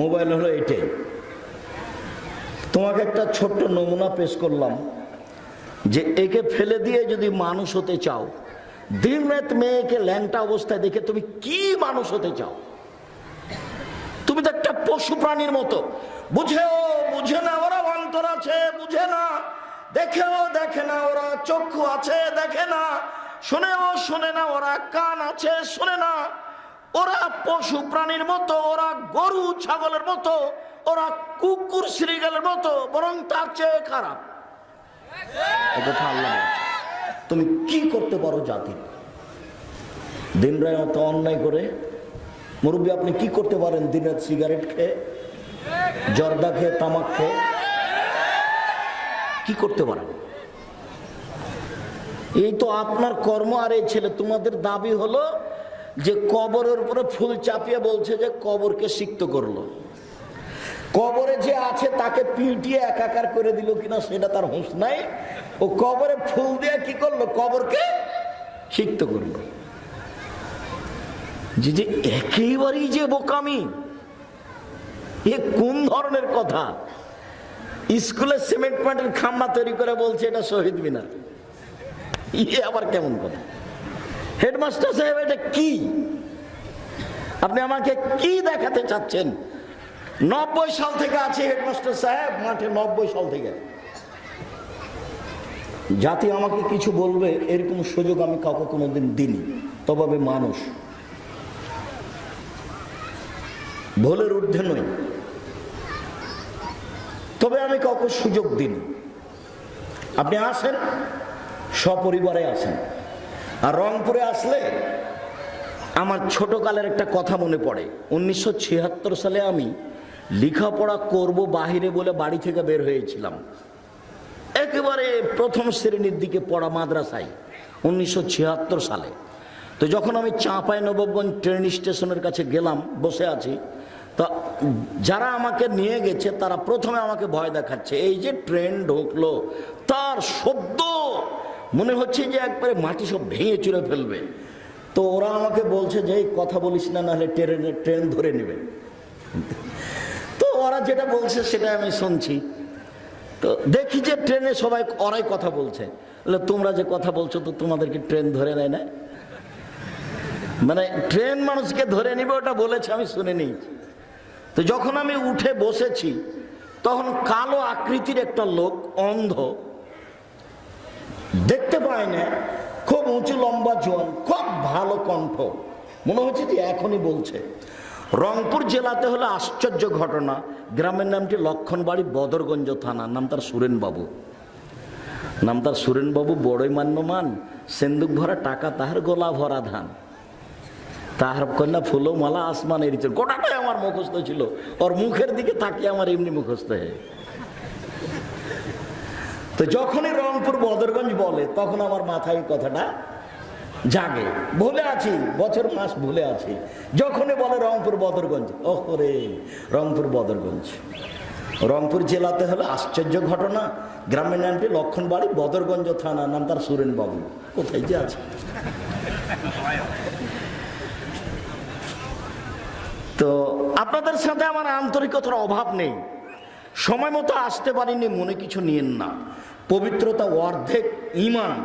Mobile হলো এটাই তোমাকে একটা ছোট্ট নমুনা পেশ করলাম যে একে ফেলে দিয়ে যদি মানুষ হতে চাও, দিন রাত মেয়েকে ল্যাংটা অবস্থায় দেখে তুমি কি মানুষ হতে চাও? তুমি তো একটা পশু প্রাণীর মতো। বুঝেও, বুঝে না, ওরা অন্তর আছে, বুঝে না। দেখেও, দেখে না, ওরা চক্ষু আছে, দেখে না। শুনেও, শোনে না, ওরা কান আছে, শোনে না। ওরা পশু প্রাণীর মতো, ওরা গরু, ছাগলের মতো, ওরা কুকুর, শ্রীগালের মতো, বরং তার চেয়ে খারাপ। তুমি কি করতে পারো জাতি? দিন রায় মতো অন্যায় করে মুরব্বী, আপনি কি করতে পারেন? দিনের সিগারেট খেয়ে, জর্দা খেয়ে, তামাক খেয়ে? কি করতে পারেন? এই তো আপনার কর্ম আর এই ছেলে, তোমাদের দাবি হলো যে কবরের উপরে ফুল চাপিয়ে বলছে যে কবরকে সিক্ত করল। কবরে যে আছে তাকে পিটিয়ে একাকার করে দিল কিনা সেটা তার হুঁশ নাই। ও কবরে ফুল দিয়ে কি করল? কবরকে সিক্ত করল। যে যে একেবারেই যে বোকামি, এ কোন ধরনের কথা? স্কুলে সিমেন্ট পাটের খাম্বা তৈরি করে বলছে এটা শহীদ মিনার। ইয়ে আবার কেমন কথা? হেডমাস্টার সাহেব, এটা কি? আপনি আমাকে কি দেখাতে চাচ্ছেন? নব্বই সাল থেকে আছে হেডমাস্টার সাহেব, মাঠে নব্বই সাল থেকে। জাতি আমাকে কিছু বলবে, এরকম সুযোগ আমি কাউকে কোনোদিন দিইনি। তবে মানুষ। ভুলের ঊর্ধ্বে নই। তবে আমি কাউকে সুযোগ দিইনি। আপনি আসেন, সপরিবারে আসেন। আর রংপুরে আসলে আমার ছোটকালের একটা কথা মনে পড়ে। উনিশশো ছিয়াত্তর সালে আমি লেখাপড়া করব বাহিরে বলে বাড়ি থেকে বের হয়েছিলাম। একেবারে প্রথম শ্রেণির দিকে পড়া মাদ্রাসায় উনিশশো ছিয়াত্তর সালে। তো যখন আমি চাঁপাই নবাবগঞ্জ ট্রেন স্টেশনের কাছে গেলাম, বসে আছি, তা যারা আমাকে নিয়ে গেছে তারা প্রথমে আমাকে ভয় দেখাচ্ছে, এই যে ট্রেন ঢুকলো, তার শব্দ মনে হচ্ছে যে একবারে মাটি সব ভেঙে চুরে ফেলবে। তো ওরা আমাকে বলছে যে কথা বলিস না নাহলে ট্রেনে ট্রেন ধরে নেবে। তো ওরা যেটা বলছে সেটা আমি শুনছি। তো দেখি যে ট্রেনে সবাই ওরাই কথা বলছে। বলে, তোমরা যে কথা বলছো তো তোমাদেরকে ট্রেন ধরে নেয় না? মানে ট্রেন মানুষকে ধরে নিবে ওটা বলেছে আমি শুনে নিয়েছি তো যখন আমি উঠে বসেছি তখন কালো আকৃতির একটা লোক অন্ধ দেখতে পায় না খুব উঁচু লম্বা জোয়ান খুব ভালো কণ্ঠ। মনে হচ্ছে যে এখনই বলছে। রংপুর জেলাতে হলো আশ্চর্য ঘটনা। গ্রামের নামটি লক্ষণবাড়ি বদরগঞ্জ থানা। নাম তার সুরেনবাবু। নাম তার সুরেনবাবু বড়ই মান্যমান। সেন্দুক ভরা টাকা, তাহার গোলা ভরা ধান। তাহার কন্যা ফুলো মালা আসমান এরিছে গোটাটাই আমার মুখস্থ ছিল। ওর মুখের দিকে তাকিয়ে আমার এমনি মুখস্থ হয়ে। তো যখনই রংপুর বদরগঞ্জ বলে, তখন আমার মাথায় কথাটা জাগে। ভুলে আছি, বছর মাস ভুলে আছি। যখনই বলে রংপুর বদরগঞ্জ ওরে রংপুর বদরগঞ্জ। রংপুর জেলাতে হলো আশ্চর্য ঘটনা। গ্রামের নামটি লক্ষণবাড়ি, বদরগঞ্জ থানা, নাম তার সুরেন বাবু কোথায় যে আছে? তো আপনাদের সাথে আমার আন্তরিকতার অভাব নেই। সময় মতো আসতে পারিনি, মনে কিছু নিয়েন না। পবিত্রতা, অর্ধেক ইমান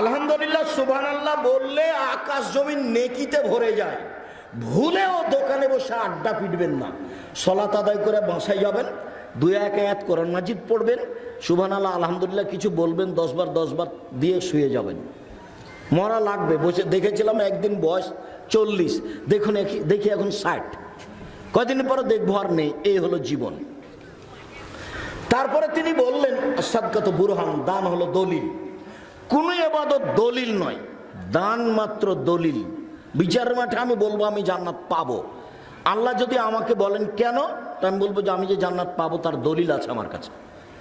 আলহামদুলিল্লাহ সুবহান আল্লাহ বললে আকাশ জমিন নেকিতে ভরে যায়। ভুলেও দোকানে বসে আড্ডা পিটবেন না। সলাত আদায় করে বাসায় যাবেন, দুই এক এক কোরআন মাজিদ পড়বেন সুবহান আল্লাহ আলহামদুলিল্লাহ কিছু বলবেন, দশবার দশবার দিয়ে শুয়ে যাবেন। মরা লাগবে, বসে দেখেছিলাম একদিন বয়স চল্লিশ, দেখুন দেখি এখন ষাট। কদিন পরে দেখব আর নেই, এই হলো জীবন। তারপরে তিনি বললেন সাদকাত বুরহান, দান হলো দলিল। কোন এবাদত দলিল নয়, দান মাত্র দলিল। বিচারের মাঠে আমি বলব, আমি জান্নাত পাবো। আল্লাহ যদি আমাকে বলেন, কেন? তো আমি বলব যে, আমি যে জান্নাত পাবো, তার দলিল আছে আমার কাছে।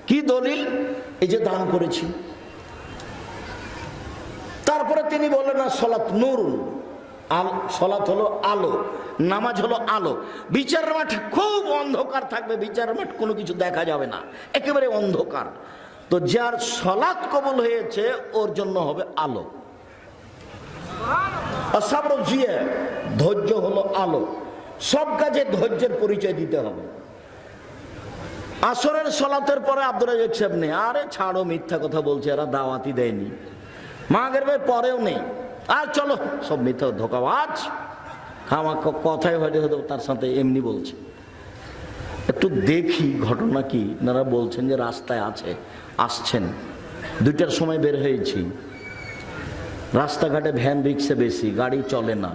কি দলিল? এই যে দান করেছি। তারপরে তিনি বললেন না সলাৎ নূর আল, সলাৎ হলো আলো, নামাজ হলো আলো। বিচারের মাঠে খুব অন্ধকার থাকবে, বিচারের মাঠ কোনো কিছু দেখা যাবে না। একেবারে অন্ধকার। তো যার সলাৎ কবল হয়েছে, ওর জন্য হবে আলো। ধৈর্য হলো আলো। সব কাজে ধৈর্যের পরিচয় দিতে হবে। আসরের সলাতের পরে আব্দুল সাহেব নেই। আরে ছাড়ো, মিথ্যা কথা বলছে, এরা দাওয়াতি দেয়নি। মাগের পরেও নেই। আর চলো, সব মিথ্যা ধোকাবাজ। আমার কথাই হয়তো হয়তো তার সাথে এমনি বলছে। একটু দেখি ঘটনা কি, ওনারা বলছেন যে রাস্তায় আছে, আসছেন। দুইটার সময় বের হয়েছি। রাস্তাঘাটে ভ্যান রিক্সে বেশি, গাড়ি চলে না।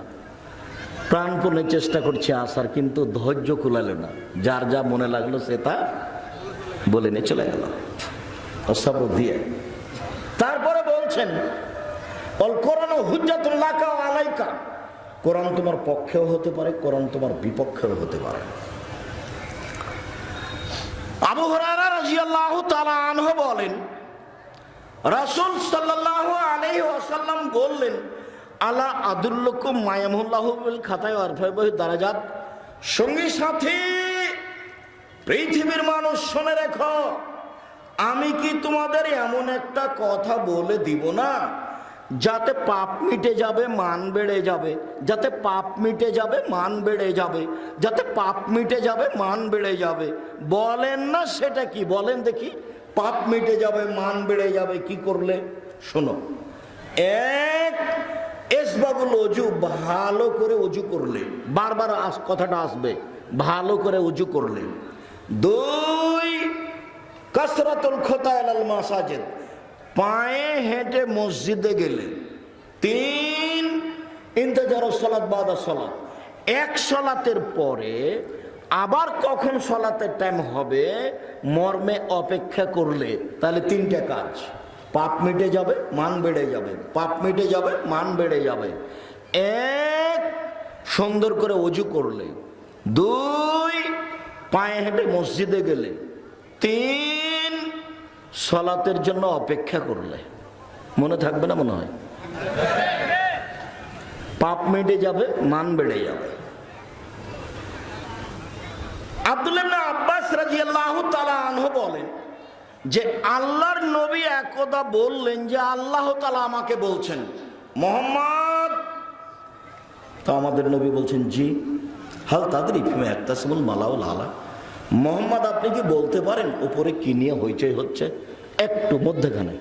প্রাণপণে চেষ্টা করছি আসার, কিন্তু ধৈর্য কুলালে না। যার যা মনে লাগল সে তা বলে নিয়ে চলে গেল। অসব দিয়ে তারপরে বলছেন অল কোরআন হুজ্জাতুল্লাহ আলাইকা। কোরআন তোমার পক্ষেও হতে পারে, কোরআন তোমার বিপক্ষেও হতে পারে। আবু হুরায়রা রাদিয়াল্লাহু তাআলা আনহু বলেন, রাসূল সাল্লাল্লাহু আলাইহি ওয়াসাল্লাম বললেন, আলা আদুল্লকুম মায়ামুল্লাহু খাতায় আরফাইবাহি দারাজাত। সঙ্গী সাথী, পৃথিবীর মানুষ শুনে রেখো, আমি কি তোমাদের এমন একটা কথা বলে দিব না? যাতে পাপ মিটে যাবে, মান বেড়ে যাবে। যাতে পাপ মিটে যাবে, মান বেড়ে যাবে। যাতে পাপ মিটে যাবে, মান বেড়ে যাবে। বলেন না সেটা কি? বলেন দেখি। পাপ মিটে যাবে, মান বেড়ে যাবে, কি করলে? শোনো। এক, এসবাবুল অজু ভালো করে অজু করলে। বারবার আস কথাটা আসবে। ভালো করে অজু করলে। দুই, কাসরাতুল খোতায় আল মাসাজেদ। পায়ে হেঁটে মসজিদে গেলে তিন ইন্তজার সলাৎ বাদা সলাৎ এক সলাতের পরে আবার কখন সলাতের টাইম হবে? মর্মে অপেক্ষা করলে তাহলে তিনটা কাজ। পাপ মিটে যাবে, মান বেড়ে যাবে। পাপ মিটে যাবে, মান বেড়ে যাবে। এক, সুন্দর করে অজু করলে। দুই, পায়ে হেঁটে মসজিদে গেলে। তিন সলাতের জন্য অপেক্ষা করলে। মনে থাকবে না মনে হয়? পাপ মেটে যাবে, মান বেড়ে যাবে। আব্দুল্লাহ আব্বাস রাজিয়াল্লাহ তালা আনহ বলেন যে, আল্লাহর নবী একদা বললেন যে, আল্লাহ তালা আমাকে বলছেন, মোহাম্মদ। তো আমাদের নবী বলছেন, জি। হাল তাদের ইফিমে একটা মালাউল আলা মোহাম্মদ, আপনি কি বলতে পারেন উপরে কি নিয়ে হইচই হচ্ছে? একটু মধ্যখানে।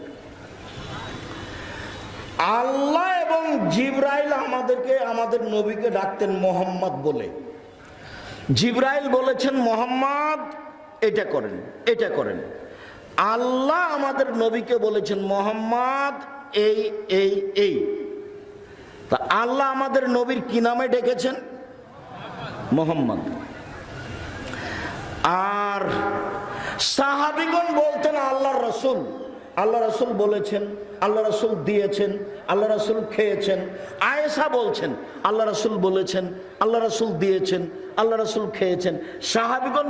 আল্লাহ এবং জিব্রাইল আমাদেরকে, আমাদের নবীকে ডাকতেন মোহাম্মদ বলে। জিব্রাইল বলেছেন, মোহাম্মদ, এটা করেন এটা করেন। আল্লাহ আমাদের নবীকে বলেছেন, মোহাম্মদ, এই এই এই। তা আল্লাহ আমাদের নবীর কি নামে ডেকেছেন? মোহাম্মদ। আর সাহাবিগণ বলতেন আল্লাহ রসুল। আল্লাহ রসুল বলেছেন আল্লাহ রসুল দিয়েছেন আল্লাহ রসুল খেয়েছেন। আয়েশা বলছেন আল্লাহ রসুল বলেছেন আল্লাহ রসুল দিয়েছেন আল্লাহ রসুল খেয়েছেন। সাহাবিগণ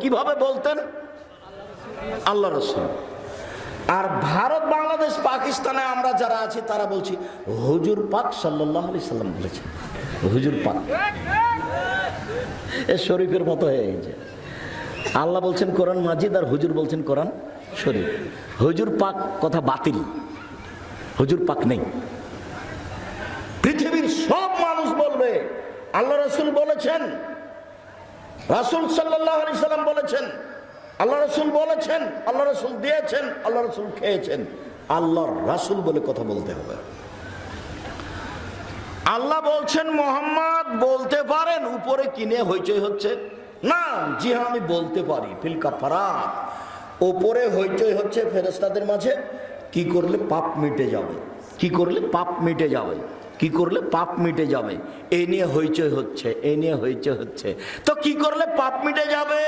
কীভাবে বলতেন? আল্লাহ রসুল। আর ভারত, বাংলাদেশ, পাকিস্তানে আমরা যারা আছি, তারা বলছি, হুজুর পাক সাল্লাহ আলি সাল্লাম বলেছেন। হুজুর পাক। এ শরীফের মতো হয়ে গেছে। আল্লাহ বলছেন কোরআন মাজিদ আর হুজুর বলছেন কোরআন শরীফ। হুজুর পাক কথা বাতিল। হুজুর পাক নেই। পৃথিবীর সব মানুষ বলবে, আল্লাহ রসুল বলেছেন, রাসুল সাল্লাম বলেছেন, আল্লাহ রসুল বলেছেন, আল্লাহ রসুল দিয়েছেন, আল্লাহ রসুল খেয়েছেন। আল্লাহর রাসুল বলে কথা বলতে হবে। আল্লাহ বলছেন, মোহাম্মদ বলতে পারেন, উপরে কিনে হইচই হচ্ছে। না জি হ্যাঁ আমি বলতে পারি, ফিলকা ফারাত ওপরে হইচই হচ্ছে ফেরেস্তাদের মাঝে, কি করলে পাপ মিটে যাবে? কি করলে পাপ মিটে যাবে? কি করলে পাপ মিটে যাবে? এই নিয়ে হইচই হচ্ছে এই নিয়ে হইচই হচ্ছে। তো কি করলে পাপ মিটে যাবে?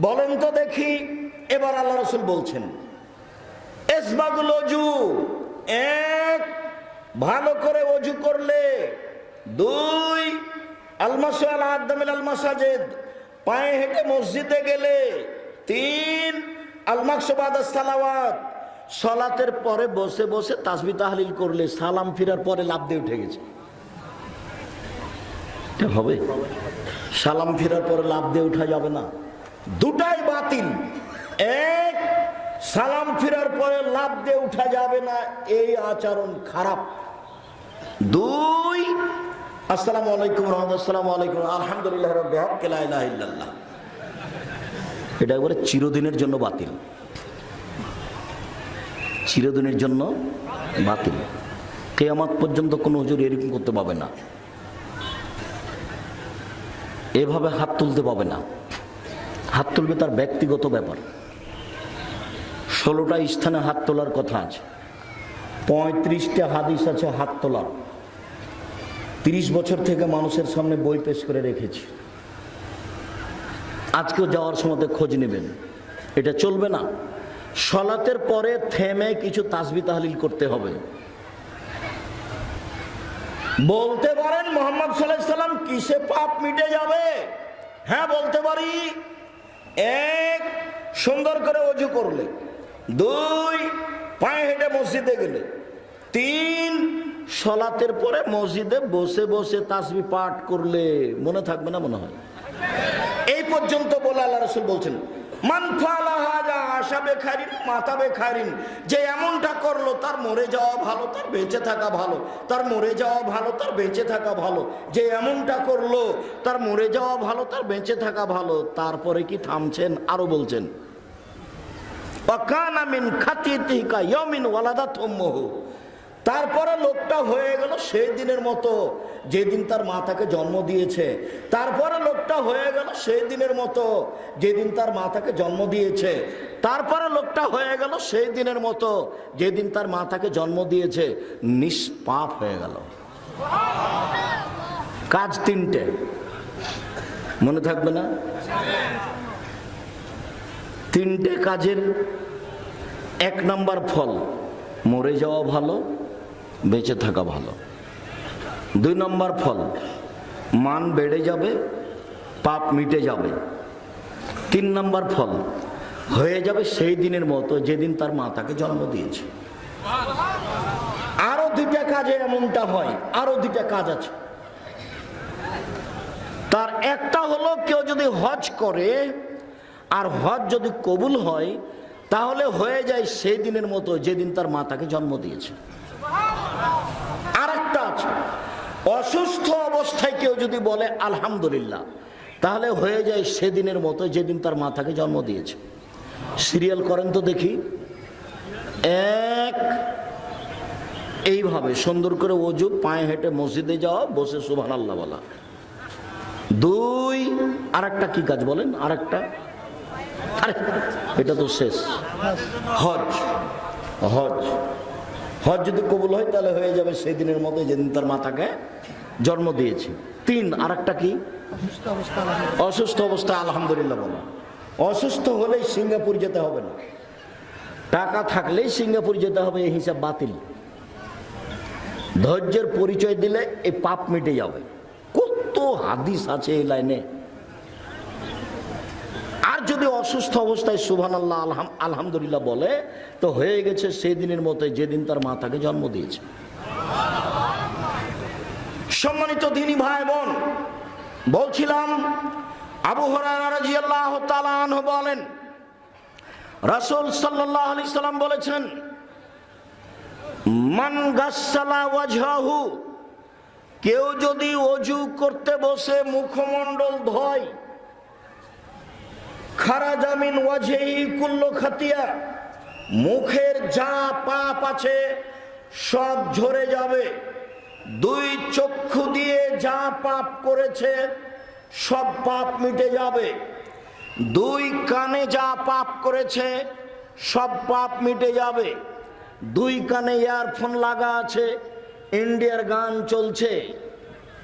বলেন তো দেখি, এবার আল্লাহ রসুল বলছেন অজু, এক, ভালো করে অজু করলে, দুই আলমাস আল আদামিল আলমাসাজেদ। পায়ে হেঁটে মসজিদে গেলে তিন আলমাকসবাদ সালাওয়াত। সলাতের পরে বসে বসে তাসবি তাহলিল করলে সালাম ফিরার পরে লাভ দিয়ে উঠে গেছে। হবে। সালাম ফিরার পরে লাভ দিয়ে উঠা যাবে না। দুটাই বাতিল। এক, সালাম ফিরার পরে লাভ দিয়ে উঠা যাবে না। এই আচরণ খারাপ। দুই আসসালামু আলাইকুম রহমতুল্লাহ আসসালামু আলাইকুম আলহামদুলিল্লাহ ইল্লাল্লাহ। এটা একবারে চিরদিনের জন্য বাতিল। চিরদিনের জন্য বাতিল। কেয়ামত পর্যন্ত কোনো হুজুর এরকম করতে পাবে না। এভাবে হাত তুলতে পাবে না। হাত তুলবে তার ব্যক্তিগত ব্যাপার। ষোলোটা স্থানে হাত তোলার কথা আছে। পঁয়ত্রিশটা হাদিস আছে হাত তোলার। তিরিশ বছর থেকে মানুষের সামনে বই পেশ করে রেখেছি। আজকেও যাওয়ার সময় খোঁজ নেবেন। এটা চলবে না। সলাতের পরে থেমে কিছু তাসবি তাহলিল করতে হবে। বলতে পারেন মোহাম্মদ সাল্লাম কিসে পাপ মিটে যাবে? হ্যাঁ বলতে পারি। এক, সুন্দর করে অজু করলে। দুই, পায়ে হেঁটে মসজিদে গেলে। তিন সলাতের পরে মসজিদে বসে বসে তাসবি পাঠ করলে মনে থাকবে না মনে হয়। এই পর্যন্ত বলে আল্লাহ রসুল বলছেন যে এমনটা করল তার মরে যাওয়া ভালো, তার বেঁচে থাকা ভালো, তার মরে যাওয়া ভালো, তার বেঁচে থাকা ভালো, যে এমনটা করল তার মরে যাওয়া ভালো, তার বেঁচে থাকা ভালো, তারপরে কি থামছেন? আরও বলছেন অকানা মিন খাতিতিকা ইয়ামিন ওয়ালাদাত উম্মুহু। তারপরে লোকটা হয়ে গেল সেই দিনের মতো, যেদিন তার মা তাকে জন্ম দিয়েছে। তারপরে লোকটা হয়ে গেল সেই দিনের মতো, যেদিন তার মা তাকে জন্ম দিয়েছে। তারপরে লোকটা হয়ে গেল সেই দিনের মতো, যেদিন তার মা তাকে জন্ম দিয়েছে। নিষ্পাপ হয়ে গেল। কাজ তিনটে। মনে থাকবে না? তিনটে কাজের এক নাম্বার ফল, মরে যাওয়া ভালো বেঁচে থাকা ভালো। দুই নম্বর ফল, মান বেড়ে যাবে, পাপ মিটে যাবে। তিন নম্বর ফল, হয়ে যাবে সেই দিনের মতো যেদিন তার মা তাকে জন্ম দিয়েছে। আরও দুইটা কাজে এমনটা হয়, আরও দুইটা কাজ আছে। তার একটা হলো, কেউ যদি হজ করে, আর হজ যদি কবুল হয়, তাহলে হয়ে যায় সেই দিনের মতো যেদিন তার মা তাকে জন্ম দিয়েছে আর একটা আছে অসুস্থ অবস্থায় কেউ যদি বলে, আলহামদুলিল্লাহ, তাহলে হয়ে যায় সেদিনের মতো যেদিন তার মা তাকে জন্ম দিয়েছে। সিরিয়াল করেন তো দেখি। এক, এইভাবে সুন্দর করে অজু, পায়ে হেঁটে মসজিদে যাওয়া, বসে সুভান আল্লাহ বলা। দুই আর একটা কি কাজ বলেন? আর একটা এটা তো শেষ। হজ। হজ। হজ যদি কবুল হয় তাহলে হয়ে যাবে সেই দিনের মতো যেদিন তার মাতাকে জন্ম দিয়েছে। তিন আর একটা কি অসুস্থ অবস্থা আলহামদুলিল্লাহ বলো। অসুস্থ হলেই সিঙ্গাপুর যেতে হবে না। টাকা থাকলেই সিঙ্গাপুর যেতে হবে এই হিসাব বাতিল। ধৈর্যের পরিচয় দিলে এই পাপ মিটে যাবে। কত হাদিস আছে এই লাইনে। যদি অসুস্থ অবস্থায় সুবহান আল্লাহ আলহাম আলহামদুলিল্লাহ বলে, তো হয়ে গেছে সেই দিনের মতো যেদিন তার মা তাকে জন্ম দিয়েছে। সম্মানিত দিনী ভাই বোন, বলছিলাম, আবু তালাহ বলেন, রাসুল সাল্লাহ আলি সাল্লাম বলেছেন, মান কেউ যদি অজু করতে বসে মুখমণ্ডল ধয় খারা জামিন ওয়াজেই কুল্ল খাতিয়া। মুখের যা পাপ আছে সব ঝরে যাবে। দুই চক্ষু দিয়ে যা পাপ করেছে সব পাপ মিটে যাবে। দুই কানে যা পাপ করেছে সব পাপ মিটে যাবে। দুই কানে ইয়ারফোন লাগা আছে, ইন্ডিয়ার গান চলছে।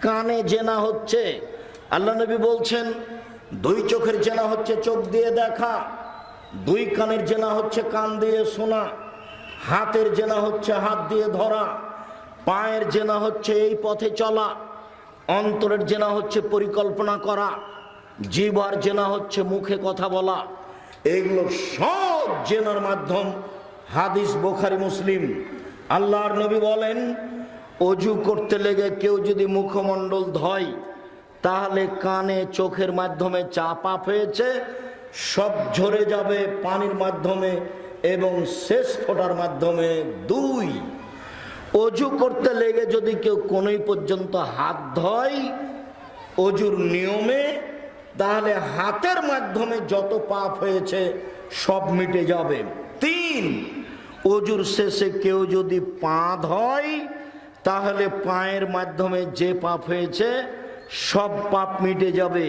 কানে জেনা হচ্ছে। আল্লাহ নবী বলছেন দুই চোখের জেনা হচ্ছে চোখ দিয়ে দেখা, দুই কানের জেনা হচ্ছে কান দিয়ে শোনা, হাতের জেনা হচ্ছে হাত দিয়ে ধরা, পায়ের জেনা হচ্ছে এই পথে চলা, অন্তরের জেনা হচ্ছে পরিকল্পনা করা জিভার জেনা হচ্ছে মুখে কথা বলা। এগুলো সব জেনার মাধ্যম, হাদিস, বোখারি, মুসলিম। আল্লাহর নবী বলেন, অজু করতে লেগে কেউ যদি মুখমণ্ডল ধয় তাহলে কানে চোখের মাধ্যমে চা পাপ হয়েছে সব ঝরে যাবে পানির মাধ্যমে এবং শেষ ফোটার মাধ্যমে দুই। অজু করতে লেগে যদি কেউ কোনোই পর্যন্ত হাত ধয় অজুর নিয়মে, তাহলে হাতের মাধ্যমে যত পাপ হয়েছে সব মিটে যাবে। তিন, অজুর শেষে কেউ যদি পা ধয়, তাহলে পায়ের মাধ্যমে যে পাপ হয়েছে সব পাপ মিটে যাবে।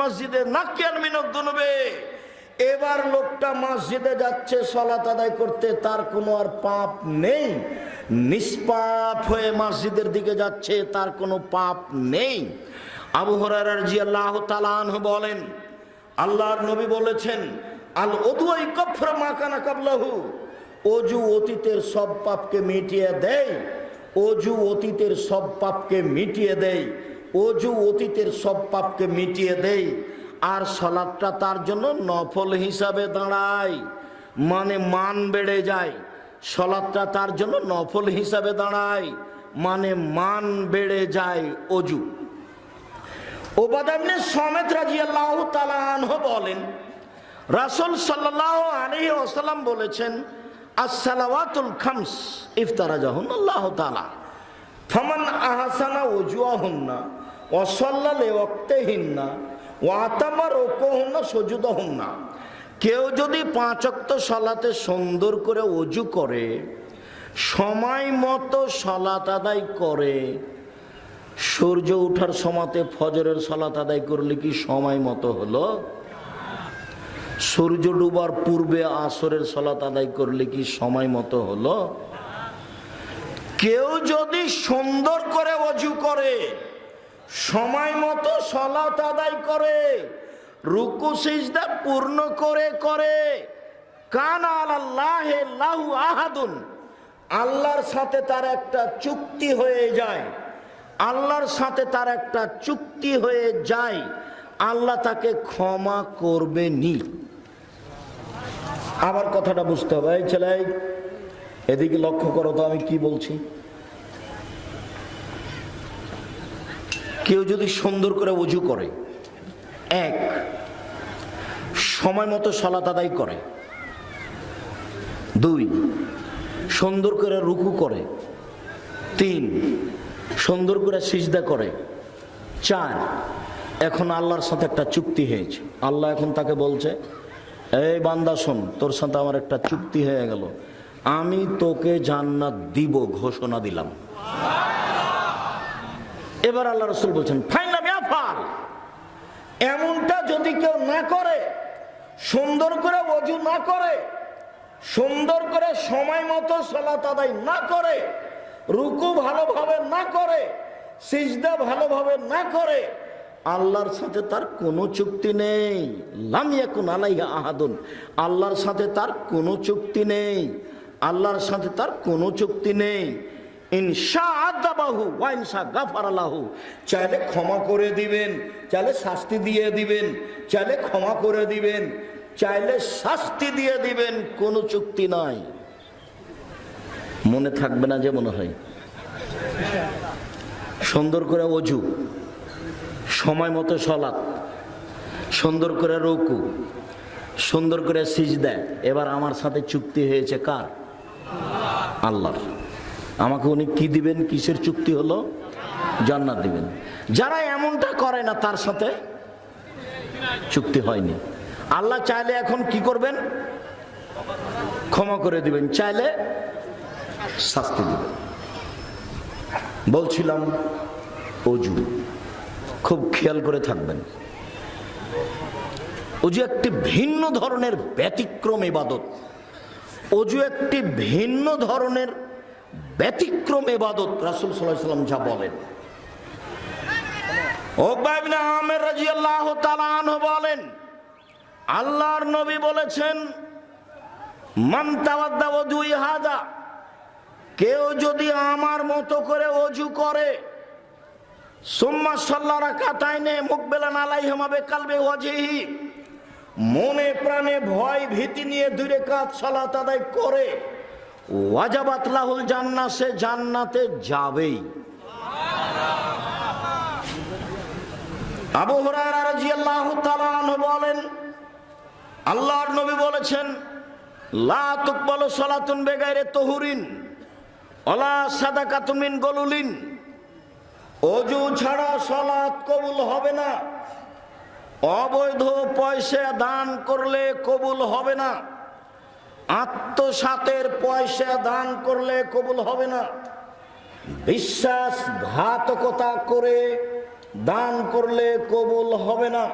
মসজিদে এবার লোকটা মসজিদে যাচ্ছে, সলাত আদায় করতে, তার কোনো আর পাপ নেই। নিষ্পাপ হয়ে মসজিদের দিকে যাচ্ছে, তার কোনো পাপ নেই। আবু হরার জি আল্লাহ তালান বলেন, আল্লাহর নবী বলেছেন, আল ওদুয়াই কফর মাকানা কাবলাহু অজু অতীতের সব পাপকে মিটিয়ে দেয়। অজু অতীতের সব পাপকে মিটিয়ে দেয় অজু অতীতের সব পাপকে মিটিয়ে দেয় আর সলাদটা তার জন্য নফল হিসাবে দাঁড়ায়। মানে মান বেড়ে যায়, সলাদটা তার জন্য নফল হিসাবে দাঁড়ায় মানে মান বেড়ে যায় অজু। ওবাদামনে সমেত রাজি আল্লাহ তালাহ বলেন, রাসুল সাল্লাহ আলী ওসালাম বলেছেন আসসালাওয়াতুল খামস ইফতারা যখন আল্লাহ তালা ফমান আহাসানা ওজুয়াহুন্না অসল্লালে অক্তেহীননা ও আতামার ওকোহন্না সজুদহন্না। কেউ যদি পাঁচক্ত সলাতে সুন্দর করে অজু করে, সময় মতো সলাত আদায় করে, সূর্য ওঠার সমাতে ফজরের সলাত আদায় করলে কি সময় মতো হলো? সূর্য ডুবার পূর্বে আসরের সলাত আদায় করলে কি সময় মতো হলো? কেউ যদি সুন্দর করে অজু করে, সময় মতো সলাত আদায় করে, রুকু, সিজদা পূর্ণ করে করে, কান লাহু আহাদুন, আল্লাহর সাথে তার একটা চুক্তি হয়ে যায়। আল্লাহর সাথে তার একটা চুক্তি হয়ে যায়। আল্লাহ তাকে ক্ষমা করবে নি আমার কথাটা বুঝতে হবে। এই ছেলে, এদিকে লক্ষ্য করো তো, আমি কি বলছি? কেউ যদি সুন্দর করে উজু করে, এক, সময় মতো সলাত আদায় করে, দুই, সুন্দর করে রুকু করে, তিন, সুন্দর করে সিজদা করে, চার, এখন আল্লাহর সাথে একটা চুক্তি হয়েছে। আল্লাহ এখন তাকে বলছে এই বান্দা শোন, তোর সাথে আমার একটা চুক্তি হয়ে গেল। আমি তোকে জান্নাত দিব ঘোষণা দিলাম। এবার আল্লাহ রসুল বলছেন, ফাইনা ব্যাপার এমনটা যদি কেউ না করে, সুন্দর করে অজু না করে, সুন্দর করে সময় মতো সলাত আদায় না করে, রুকু ভালোভাবে না করে, সিজদা ভালোভাবে না করে আল্লাহর সাথে তার কোনো চুক্তি নেই। লামিয়াকুন আলাইহা আহাদুন। আল্লাহর সাথে তার কোনো চুক্তি নেই। আল্লাহর সাথে তার কোনো চুক্তি নেই। ইনশা আদাবাহু ওয়াইনশা গাফারালাহু। চাইলে ক্ষমা করে দিবেন, চাইলে শাস্তি দিয়ে দিবেন, চাইলে ক্ষমা করে দিবেন, চাইলে শাস্তি দিয়ে দিবেন, কোনো চুক্তি নাই। মনে থাকবে না যে মনে হয়। সুন্দর করে অজু সময় মতো সলাৎ, সুন্দর করে রৌকু, সুন্দর করে সিজ দেয় এবার আমার সাথে চুক্তি হয়েছে কার? আল্লাহর। আমাকে উনি কি দিবেন, কিসের চুক্তি হলো? জান্নাত দিবেন। যারা এমনটা করে না, তার সাথে চুক্তি হয়নি। আল্লাহ চাইলে এখন কি করবেন? ক্ষমা করে দিবেন, চাইলে শাস্তি দিবেন। বলছিলাম, অজু। খুব খেয়াল করে থাকবেন। অজু একটি ভিন্ন ধরনের ব্যতিক্রম ইবাদত অজু একটি ভিন্ন ধরনের ব্যতিক্রম এবাদত রাসুল সাল্লাহ সাল্লাম যা বলেন। বলেন, আল্লাহর নবী বলেছেন, মান তাওয়াদ্দা ওযুই হাদা কেউ যদি আমার মতো করে অজু করে সুম্মা সাল্লা রাকাতাইনে মুকবেলান আলাইহিমা বিকালবি ওয়াজহিহি। মনে প্রাণে ভয় ভীতি নিয়ে দূরে কাজ সালাত আদায় করে। ওয়াজাবাত লাহুল জান্না সে জান্নাতে যাবেই। আবু হুরায়রা রাদিয়াল্লাহু তাআলা আনহু বলেন, আল্লাহর নবী বলেছেন, লা তুকবালু সালাতুন বেগাইরে তহুরিন অলা সাদা কাতুমিন গলুলিন। অজু ছাড়া সলাৎ কবুল হবে না। অবৈধ পয়সা দান করলে কবুল হবে না। আত্মসাতের পয়সা দান করলে কবুল হবে না। বিশ্বাসঘাতকতা করে দান করলে কবুল হবে না।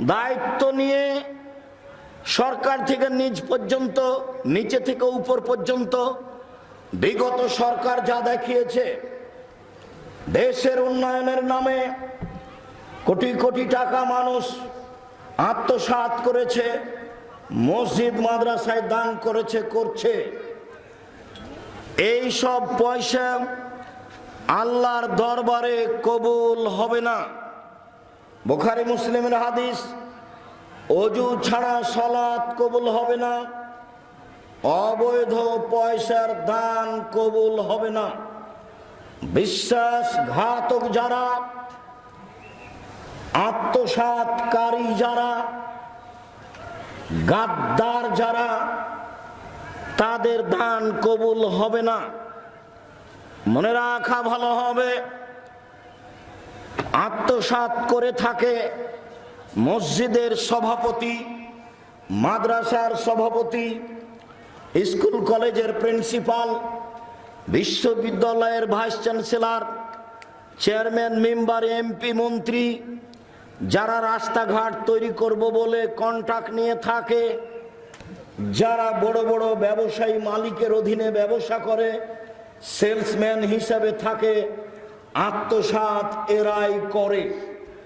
দায়িত্ব নিয়ে সরকার থেকে নিচ পর্যন্ত, নিচে থেকে উপর পর্যন্ত বিগত সরকার যা দেখিয়েছে দেশের উন্নয়নের নামে কোটি কোটি টাকা মানুষ আত্মসাৎ করেছে, মসজিদ মাদ্রাসায় দান করেছে, করছে। এই সব পয়সা আল্লাহর দরবারে কবুল হবে না। বোখারি মুসলিমের হাদিস, অজু ছাড়া সলাৎ কবুল হবে না, অবৈধ পয়সার দান কবুল হবে না। বিশ্বাসঘাতক যারা আত্মসাতকারী যারা, গাদ্দার যারা, তাদের দান কবুল হবে না। মনে রাখা ভালো হবে আত্মসাত করে থাকে মসজিদের সভাপতি, মাদ্রাসার সভাপতি, স্কুল কলেজের প্রিন্সিপাল বিশ্ববিদ্যালয়ের vice chancellor, chairman, member, MP, মন্ত্রী, যারা রাস্তাঘাট তৈরি করব বলে কন্ট্রাক্ট নিয়ে থাকে, যারা বড় বড় ব্যবসায়ী মালিকের অধীনে ব্যবসা করে সেলসম্যান হিসাবে থাকে, আত্মসাৎ এরাই করে।